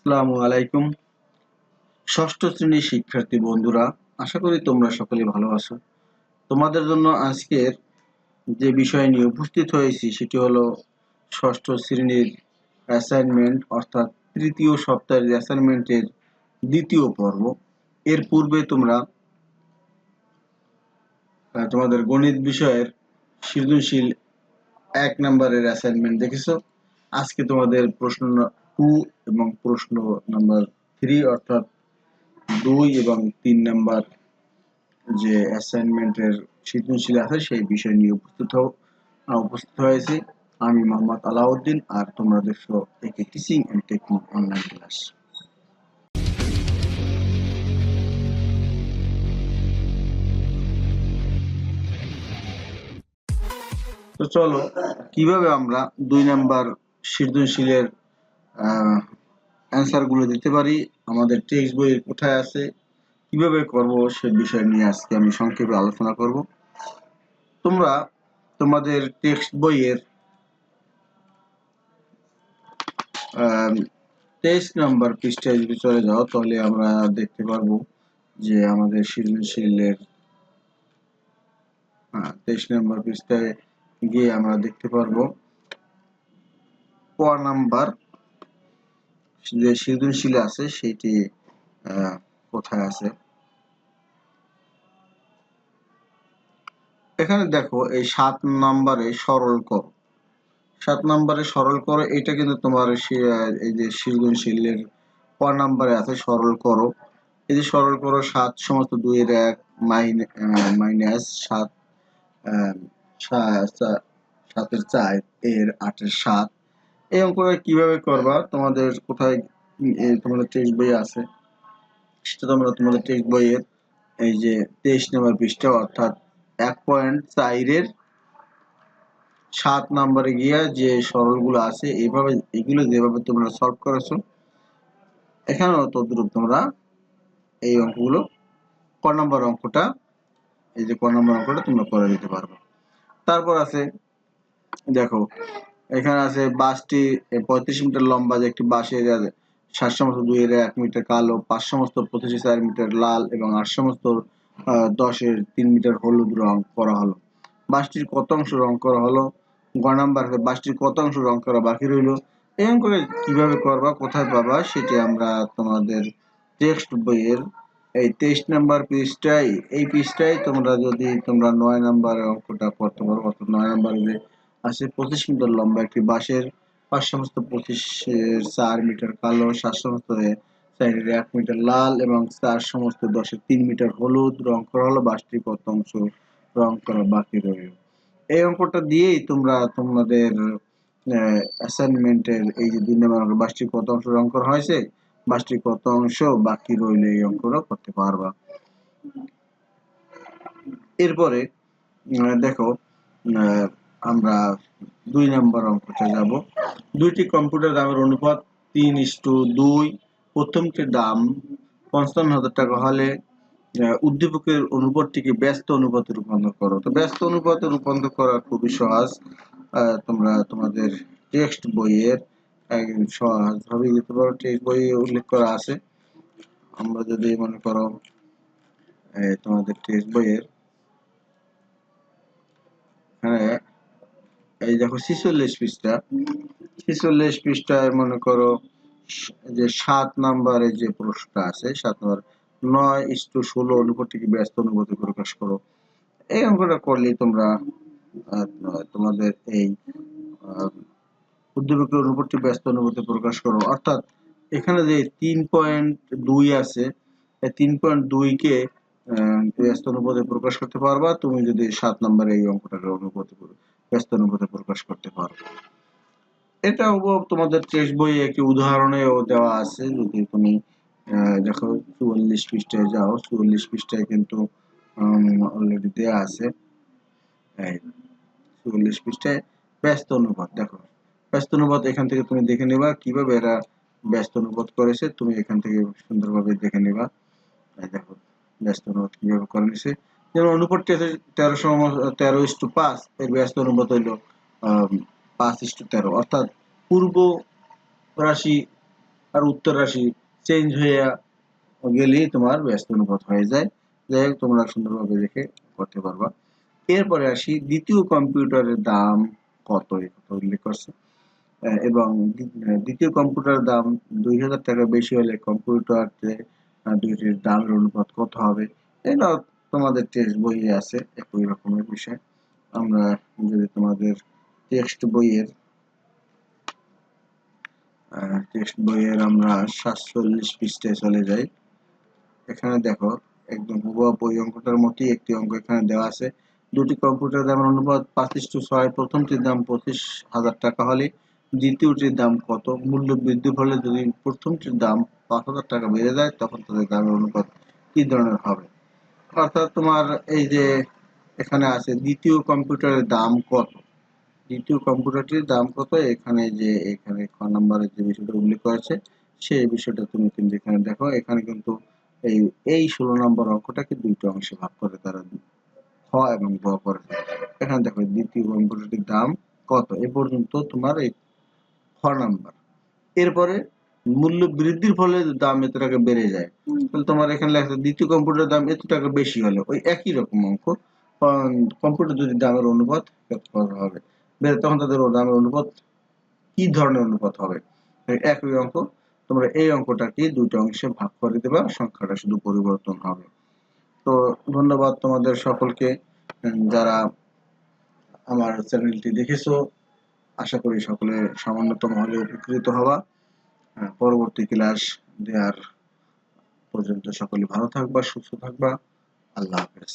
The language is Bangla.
আসসালামু আলাইকুম। ষষ্ঠ শ্রেণির শিক্ষার্থী বন্ধুরা, আশা করি তোমরা সকলে ভালো আছো। তোমাদের জন্য আজকের যে বিষয় নিয়ে উপস্থিত হয়েছি, সেটি হলো ষষ্ঠ শ্রেণির অ্যাসাইনমেন্ট অর্থাৎ তৃতীয় সপ্তাহের অ্যাসাইনমেন্টের দ্বিতীয় পর্ব। এর পূর্বে তোমরা তোমাদের গণিত বিষয়ের সৃজনশীল এক নম্বরের অ্যাসাইনমেন্ট দেখেছ। আজকে তোমাদের প্রশ্ন টু এবং প্রশ্ন নাম্বার থ্রি অর্থাৎ দুই এবং তিন নাম্বার যে অ্যাসাইনমেন্টের সৃজনশীল আছে, সেই বিষয় নিয়ে উপস্থিত উপস্থিত হয়েছে। আমি মোহাম্মদ আলাউদ্দিন আর তোমরা দেখছ একে teaching and technique online class. তো চলো, কীভাবে আমরা দুই নাম্বার সৃজনশীলের অ্যান্সারগুলো দিতে পারি। আমাদের টেক্সট বই কোথায় আছে? কীভাবে করব সে বিষয় নিয়ে আজকে আমি সংক্ষেপে আলোচনা করব। তোমরা তোমাদের টেক্সট বইয়ের তেইশ নাম্বার পৃষ্ঠায় যদি চলে যাও, তাহলে আমরা দেখতে পারব যে আমাদের সৃজনশীলের তেইশ নাম্বার পৃষ্ঠায় গিয়ে আমরা দেখতে পারব। ক নাম্বার যে সৃজনশীল আছে সেটি কোথায় আছে? এখানে দেখো, এই সাত নম্বরে সরল কর। সাত নম্বরে সরল করো এটা কিন্তু তোমার এই যে সৃজনশীলের ক নম্বরে আছে, সরল করো। এই যে সরল করো, সাত সমস্ত দুইয়ের এক মাইনাস সাত সাতের চার, এর আটের সাত এই অঙ্কটা কীভাবে করবা? তোমাদের কোথায় তোমাদের টেক্সট বই আছে। সেটা তোমরা তোমাদের টেক্সট বইয়ের এই যে তেইশ নম্বর পৃষ্ঠা, অর্থাৎ এক পয়েন্ট চারের সাত নম্বরে গিয়া যে সরলগুলো আছে, এইভাবে, এগুলো যেভাবে তোমরা সলভ করেছ, এখানেও তদ্রুপ তোমরা এই অঙ্কগুলো, ক নম্বর অঙ্কটা, এই যে ক নম্বর অঙ্কটা তোমরা করে দিতে পারবে। তারপর আছে, দেখো এখানে আছে বাসটি পঁয়ত্রিশ মিটার লম্বা যে একটি বাসের সাত সমস্ত দুইয়ের এক মিটার কালো, পাঁচ সমস্ত পঁচিশে চার মিটার লাল এবং আট সমস্ত দশের তিন মিটার হলুদ রং করা হলো। বাসটির কত অংশ রং করা হলো? গ নাম্বার বাসটির কত অংশ রং করা বাকি রইল? এই অঙ্কটা কীভাবে করবা, কোথায় পাবা, সেটি আমরা তোমাদের টেক্সট বইয়ের এই তেইশ নাম্বার পৃষ্ঠায়, এই পৃষ্ঠায় তোমরা যদি তোমরা নয় নাম্বার অঙ্কটা করতে পারো, অর্থাৎ নয় নাম্বার যে আছে পঁচিশ মিটার লম্বা একটি বাঁশের পাঁচ সমস্ত পঁচিশ চার মিটার কালো সাত সমস্ত এক মিটার লাল এবং চার সমস্ত দশের তিন মিটার হলুদ রং করা হলো বাসটি কত অংশ রং করা বাকি রইল। এই অঙ্কটা দিয়েই তোমরা তোমাদের অ্যাসাইনমেন্টের এই যে দুই নম্বর অঙ্ক বাসটি কত অংশ রং করা হয়েছে বাসটি কত অংশ বাকি রইলে এই অঙ্কটা করতে পারবা। এরপরে দেখো আহ, আমরা দুই নম্বর অঙ্কটা যাব। দুইটি কম্পিউটার দামের অনুপাত তিন ইস্টু দুই। প্রথমটির দাম পঞ্চান্ন হাজার টাকা হলে উদ্দীপকের অনুপাতটিকে ব্যস্ত অনুপাতে রূপান্তর করো। তো ব্যস্ত অনুপাতে রূপান্তর করা খুবই সহজ। তোমরা তোমাদের টেক্সট বইয়ের সহজভাবে যেতে পারো। টেক্সট বইয়ে উল্লেখ করা আছে। আমরা যদি মনে করো তোমাদের টেক্সট বইয়ের এই দেখো ছিচল্লিশ পৃষ্ঠা। ছিচল্লিশ পৃষ্ঠায় মনে করো যে সাত নাম্বারে যে প্রশ্নটা আছে, সাত নম্বর নয় ইস্টু ষোলো অনুপাতটিকে ব্যস্ত অনুপাতে প্রকাশ করো। এই অঙ্কটা করলেই তোমরা তোমাদের এই উদ্দীপকের অনুপাতটি ব্যস্ত অনুপাতে প্রকাশ করো। অর্থাৎ এখানে যে তিন পয়েন্ট দুই আছে তিন পয়েন্ট দুইকে ব্যস্ত অনুপাতে প্রকাশ করতে পারবা। তুমি যদি সাত নম্বরে এই অঙ্কটাকে অনুপাতে ব্যস্ত অনুপাতে প্রকাশ করতে পারো। এটা তোমাদের টেক্সট বইয়ে একটি উদাহরণেও দেওয়া আছে। যদি তুমি দেখো চুয়াল্লিশ পৃষ্ঠায় যাও। চুয়াল্লিশ পৃষ্ঠায় কিন্তু অলরেডি দেওয়া আছে। চুয়াল্লিশ পৃষ্ঠায় ব্যস্ত অনুপাত, দেখো। ব্যস্ত অনুপাত এখান থেকে তুমি দেখে নিবা। কীভাবে এরা ব্যস্ত অনুপাত করেছে, তুমি এখান থেকে সুন্দরভাবে দেখে নিবা। দেখো। ব্যস্ত অনুপাত কীভাবে করে নিছে যেমন অনুপাতটি আছে তেরোশো তেরো ইস্টু পাঁচ, এর ব্যস্ত অনুপাত হইল পাঁচ ইস্টু তেরো। অর্থাৎ পূর্ব রাশি আর উত্তর রাশি চেঞ্জ হয়ে গেলেই তোমার ব্যস্ত অনুপাত হয়ে যায়। যাই হোক, তোমরা সুন্দরভাবে দেখে করতে পারবা। এরপরে আসি, দ্বিতীয় কম্পিউটারের দাম কত কথা উল্লেখ করছে। এবং দ্বিতীয় কম্পিউটারের দাম দুই হাজার টাকা বেশি হলে কম্পিউটার দুইটির দামের অনুপাত কত হবে এটা তোমাদের টেক্সট বইয়ে আছে, একই রকমের বিষয়। আমরা যদি তোমাদের টেক্সট বইয়ের টেক্সট বইয়ের আমরা সাতচল্লিশ চলে যাই। এখানে দেখো, একদম হুবহু ওই অঙ্কটার মতোই একটি অঙ্ক এখানে দেওয়া আছে। দুটি কম্পিউটার দামের অনুপাত পাঁচ টু ছয়, প্রথমটির দাম পঁচিশ হাজার টাকা হলে দ্বিতীয়টির দাম কত? মূল্য বৃদ্ধি হলে যদি প্রথমটির দাম পাঁচ হাজার টাকা বেড়ে যায়, তখন তাদের দামের অনুপাত কি ধরনের হবে? অর্থাৎ তোমার এই যে এখানে আছে দ্বিতীয় কম্পিউটারের দাম কত? দ্বিতীয় কম্পিউটারটির দাম কত? এখানে যে, এখানে খ নাম্বারে যে বিষয়টা উল্লেখ করেছে সেই বিষয়টা তুমি কিন্তু এখানে দেখো। এখানে কিন্তু এই এই ষোলো নম্বর অঙ্কটাকে দুইটা অংশে ভাগ করে তারা খ এবং গ করে। এখানে দেখো দ্বিতীয় কম্পিউটারটির দাম কত? এ পর্যন্ত তোমার এই খ নাম্বার। এরপরে মূল্য বৃদ্ধির ফলে দাম এত টাকা বেড়ে যায় তাহলে তোমার এখানে লেখা দ্বিতীয় কম্পিউটারের দাম এত টাকা বেশি হলো ওই একই রকম অঙ্ক কম্পিউটার যদি দামের অনুপাত হবে তখন তাদের দামের অনুপাত কি ধরনের অনুপাত হবে? একই অঙ্ক তোমরা এই অঙ্কটাকে দুটো অংশে ভাগ করে দেবা সংখ্যাটা শুধু পরিবর্তন হবে। তো ধন্যবাদ তোমাদের সকলকে যারা আমার চ্যানেলটি দেখেছ। আশা করি সকলে সামান্যতম হলে উপকৃত হওয়া। পরবর্তী ক্লাস দেওয়ার পর্যন্ত সকলে ভালো থাকবা, সুস্থ থাকবা। আল্লাহ হাফেজ।